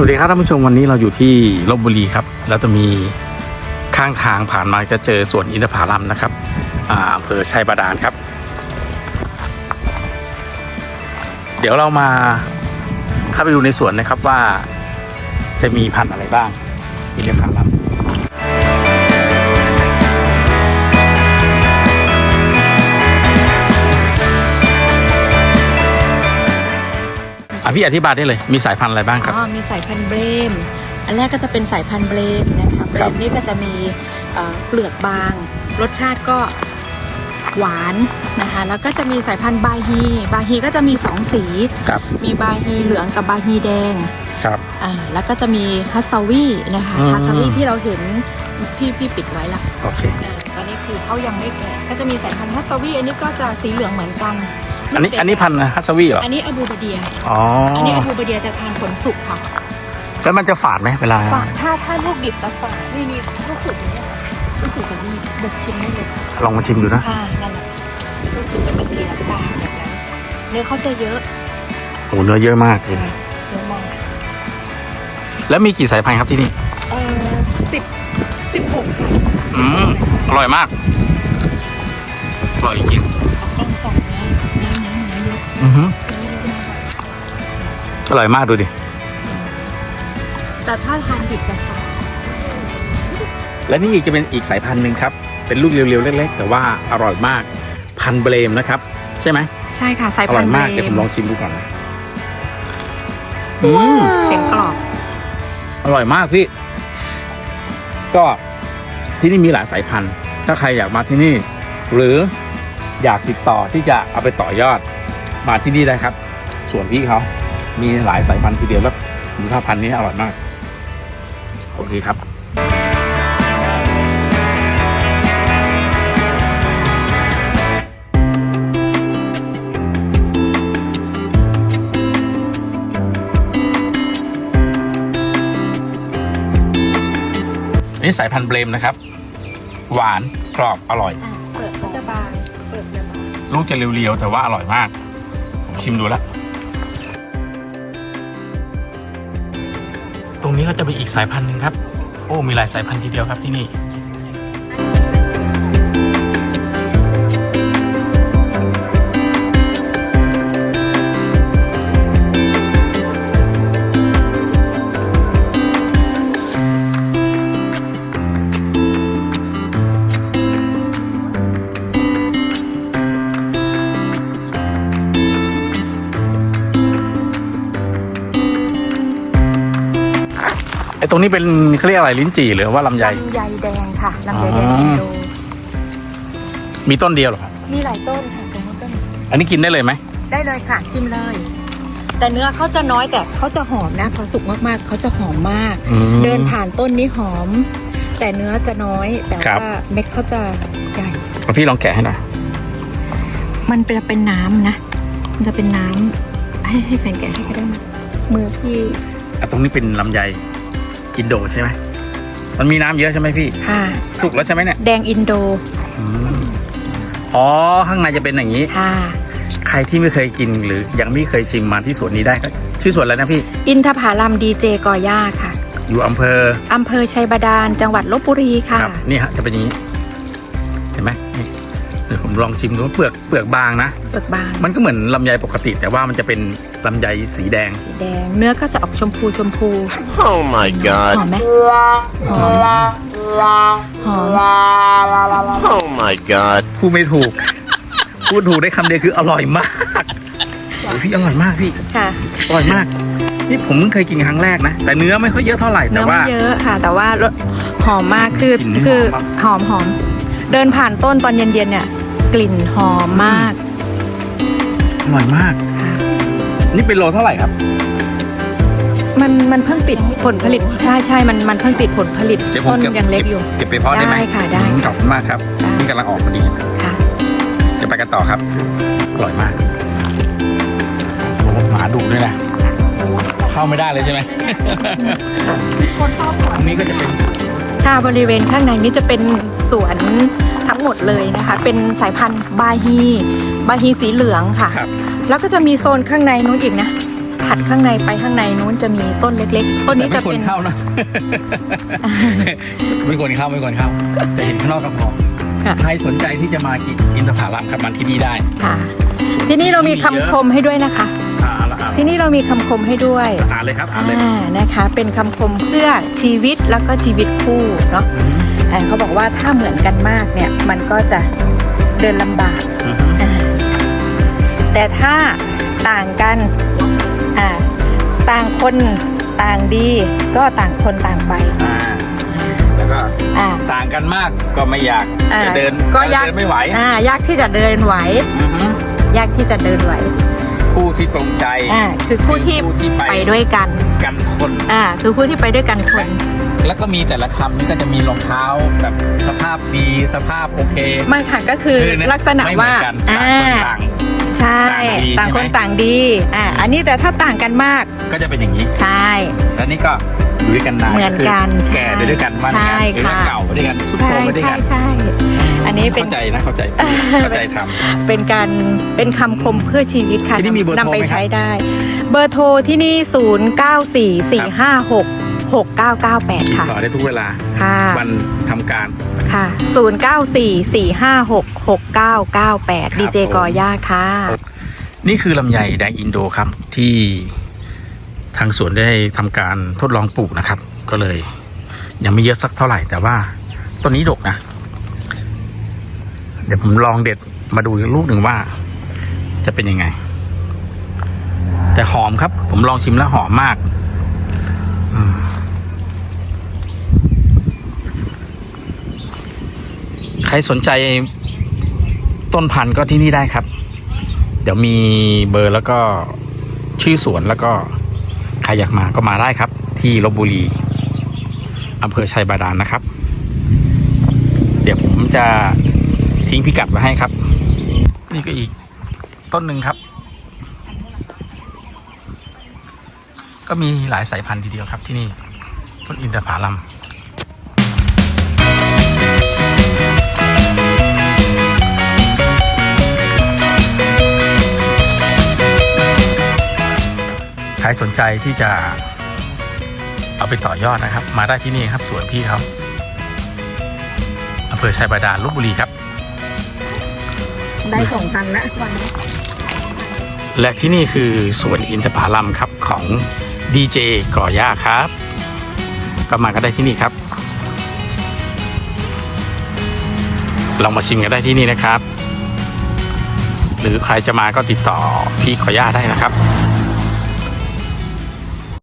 สวัสดีครับท่านผู้ชมวันนี้เราอยู่ที่ลบบุรีครับ แล้วจะมีข้างทางผ่านมาจะเจอสวนอินทผลัมนะครับอ่าอำเภอชัยบาดาลครับ เดี๋ยวเรามาเข้าไปดูในสวนนะครับว่าจะมีพันธุ์อะไรบ้าง อะพี่อธิบายได้เลยมีสายพันธุ์อะไรบ้างครับ อ๋อมีสายพันธุ์เบรม อันแรกก็จะเป็นสายพันธุ์เบรมนะคะเบรครับ มนี่ก็จะมีเอ่อเปลือกบาง รสชาติก็หวานนะคะ แล้วก็จะมีสายพันธุ์บาฮี บาฮีก็จะมีสองสี ครับมีบาฮีเหลืองกับบาฮีแดง ครับ อ่า แล้วก็จะมีฮัสซาวีนะคะ อืมฮัสซาวีที่เราเห็นพี่พี่ปิดไว้ละโอเคอ่าตอนนี้คือเขายังไม่แก่ก็จะมีสายพันธุ์ฮัสซาวีอันนี้ก็จะสีเหลืองเหมือนกัน อันนี้อันนี้พันธุ์ฮัสซาวีเหรอ อันนี้อบูบาเดีย อ๋ออันนี้อบูบาเดียจะทานผลสุกค่ะ แล้วมันจะฝาดไหมเวลา ฝาดถ้าถ้าลูกดิบจะฝาดนี่นี่ลูกสุกอย่างเงี้ยค่ะลูกสุกแบบนี้เด็กชิมได้เลยลองมาชิมดูนะ ค่ะนั่นแหละลูกสุกจะเป็นสีน้ำตาลแบบนั้นเนื้อเขาจะเยอะโอ้เนื้อเยอะมากเลยค่ะเนื้อมองแล้วมีกี่สายพันธุ์ครับที่นี่เออสิบสิบหกค่ะอืมอร่อยมากอร่อยจริงเอากล้อง อร่อยมากดูดิ แต่ถ้าทานดิบจะฝาดและนี่อีกจะเป็นอีกสายพันธุ์หนึ่งครับ เป็นลูกเรียวๆเล็กๆ แต่ว่าอร่อยมากพันธุ์เบรมนะครับ ใช่ไหมใช่ค่ะสายอพัร่อนยธุ์มากเบรเดี๋ยวผมลองชิมดูก่อนนะอืม เสียงกรอบ อร่อยมากพี่ ก็ที่นี่มีหลายสายพันธุ์ ถ้าใครอยากมาที่นี่ หรืออยากติดต่อที่จะเอาไปต่อยอดมาที่นี่ได้ครับ ส่วนพี่เขา มีหลายสายพันธุ์ทีเดียวแล้วคุณภาพพันธุ์นี้อร่อยมาก โอเคครับนี่สายพันธุ์เบรมนะครับ หวานกรอบอร่อยอะเปลือกเขาจะบางเปลือกจะบางลูกจะเรียวๆแต่ว่าอร่อยมาก ผมชิมดูแล้ว นี้ก็จะเป็นอีกสายพันธุ์หนึ่งครับ โอ้มีหลายสายพันธุ์ทีเดียวครับที่นี่ รงนี้เป็นเขาเรียกอะไรลิ้นจี่หรือว่าลำไย ลำไยแดงค่ะลำไยแดงอ๋ออินโดมีต้นเดียวเหรอครับ มีหลายต้นค่ะตรงนี้ต้น อันนี้กินได้เลยไหม ได้เลยค่ะ ชิมเลย แต่เนื้อเขาจะน้อยแต่เขาจะหอมนะพอสุกมากๆเขาจะหอมมาก อืมเดินผ่านต้นนี้หอม แต่เนื้อจะน้อยแต่ครับ ว่าเม็ดเขาจะใหญ่ เอาพี่ลองแกะให้หน่อย มันเป็นเป็นน้ำนะ มันจะเป็นน้ำให้ให้แฟนแกะให้ก็ได้ไหมมือพี่ อะตรงนี้เป็นลำไย อินโดใช่ไหมมันมีน้ำเยอะใช่ไหมพี่ ค่ะ สุกแล้วใช่ไหมเนี่ยแดงอินโดอืมอ๋อข้างในจะเป็นอย่างนี้ ค่ะ ใครที่ไม่เคยกินหรือยังไม่เคยชิมมาที่สวนนี้ได้ก็ชื่อสวนอะไรนะพี่ อินทผลัมดีเจกอย่าค่ะอยู่อำเภออำเภอชัยบาดาลจังหวัดลบบุรีค่ะ ครับนี่ฮะจะเป็นอย่างนี้ เห็นไหมนี่เดี๋ยวผมลองชิมดูว่าเปลือกเปลือกบางนะ เปลือกบางมันก็เหมือนลำไยปกติ แต่ว่ามันจะเป็น ลำไยสีแดง สีแดง เนื้อก็จะออกชมพูชมพู Oh my ห god. อมไหมหอมหอม Oh my god. พูดไม่ถูก พูดถูกได้คำเดียวคืออร่อยมากโอ้ยพี่อร่อยมากพี่ ค่ะ อร่อยมาก นี่ผมเพิ่งเคยกินครั้งแรกนะ แต่เนื้อไม่ค่อยเยอะเท่าไหร่แต่เนื้อว่าไม่เยอะค่ะ แต่ว่ารสหอมมากคือกลิ่นนี่คือหอมปะ หอมหอมเดินผ่านต้นตอนเย็นๆเนี่ย กลิ่นหอมมากอร่อยมาก นี่เป็นโลเท่าไหร่ครับ มันมันเพิ่งติดผลผลิตใช่ใช่มันมันเพิ่งติดผลผลิตเดี๋ยวผมต้นเก็บยังเล็กอยู่ เก็บไปเพาะได้ไหมได้ค่ะได้อืมขอบคุณมากครับได้นี่กำลังออกพอดี ค่ะ จะไปกันต่อครับ อร่อยมากโอ้โหหมาดุด้วยนะ เข้าไม่ได้เลยใช่ไหมคนเข้าสวนอันนี้ก็จะเป็น ค่ะบริเวณข้างในนี้จะเป็นสวนทั้งหมดเลยนะคะ เป็นสายพันธุ์บาฮีบาฮีสีเหลืองค่ะ ครับ แล้วก็จะมีโซนข้างในนู้นอีกนะพถัดข้างในไปข้างในนู้นจะมีต้นเล็ก ๆ ต้นนี้แต่จะไม่ควเป็รนเข้านะ ไม่ควรเข้าไม่ควรเข้าแต่เห็นข้างนอกก็พอค่ะใครสนใจที่จะมากินอินทผลัมครับมาที่นี่ได้ค่ะ ที่นี่เรามีคำคมให้ด้วยนะคะอ่าละอ่าที่นี่เรามีคำคมให้ด้วยอ่านเลยครับอ่านเลยอ่านะคะ เป็นคำคมเพื่อชีวิตแล้วก็ชีวิตคู่เนาะอ่าเขาบอกว่าถ้าเหมือนกันมากเนี่ยมันก็จะเดินลำบากอือฮึอ่า แต่ถ้าต่างกันอ่าต่างคนต่างดีก็ต่างคนต่างไปอ่าแล้วก็อ่า ต่างกันมากก็ไม่อยากอ่าจะเดินก็ยาก เดินไม่ไหวอ่ายากที่จะเดินไหว อือฮึยากที่จะเดินไหวคู่ที่ตรงใจอ่าคือคู่ที่คู่ที่ไปไปด้วยกัน กันทน อ่าคือคู่ที่ไปด้วยกันคน แล้วก็มีแต่ละคำนี่ก็จะมีรองเท้าแบบสภาพดีสภาพโอเคไม่ค่ะก็คือคือลักษณะไม่เหมืว่าอนกันอ่าต่างคนต่าง ใช่ต่าต่างงดีคนใช่ไหมต่างดีอ่าอันนี้แต่ถ้าต่างกันมากก็จะเป็นอย่างนี้ใช่แล้วนี่ก็อยู่ด้วยกันนานเหมือนกันคือแก่ไปด้วยกันว่าอย่างนั้นใช่หรือว่าค่ะเก่าไปด้วยกันสุดโทรใช่มไปด้วยใช่กันใช่อันนี้เป็นเข้าใจนะเข้าใจเข้าใจทำเป็นการเป็นคำคมเพื่อชีวิตค่ะที่นี่มีเบอร์โทรนำไปไหมครับใช้ได้ เบอร์โทรที่นี่ 0 9 4 4 5 6 6 9 9 8 ค่ะต่อได้ทุกเวลา ค่ะ วันทำการ ค่ะ 0 9 4 4 5 6 6 9 9 8 ดีเจผมกอย่าค่ะ นี่คือลำไยแดงอินโดครับที่ทางสวนได้ทำการทดลองปลูกนะครับ ก็เลย ยังไม่เยอะสักเท่าไหร่แต่ว่าต้นนี้ดกนะ เดี๋ยวผมลองเด็ดมาดูลูกหนึ่งว่า จะเป็นยังไง แต่หอมครับ ผมลองชิมแล้วหอมมากใครสนใจต้นพันธุ์ก็ที่นี่ได้ครับ ดี๋ยวมีเบอร์แล้วก็ชื่อสวนแล้วก็ใครอยากมาก็มาได้ครับ ที่ลบบุรีอำเภอชัยบาดาลนะครับ เดี๋ยวผมจะทิ้งพิกัดไว้ให้ครับ นี่ก็อีกต้นหนึ่งครับ ก็มีหลายสายพันธุ์ทีเดียวครับที่นี่ ต้นอินทผลัม รสนใจที่จะเอาไปต่อยอดนะครับ มาได้ที่นี่ครับสวนพี่เขาอำเภอชัยบาดาลลบบุรีครับ ได้สองตันแล้วและที่นี่คือสวนอินทผลัมครับของดีเจก่อย่าครับ ก็มาก็ได้ที่นี่ครับ ลองมาชิมกันได้ที่นี่นะครับ หรือใครจะมาก็ติดต่อพี่ก่อย่าได้นะครับ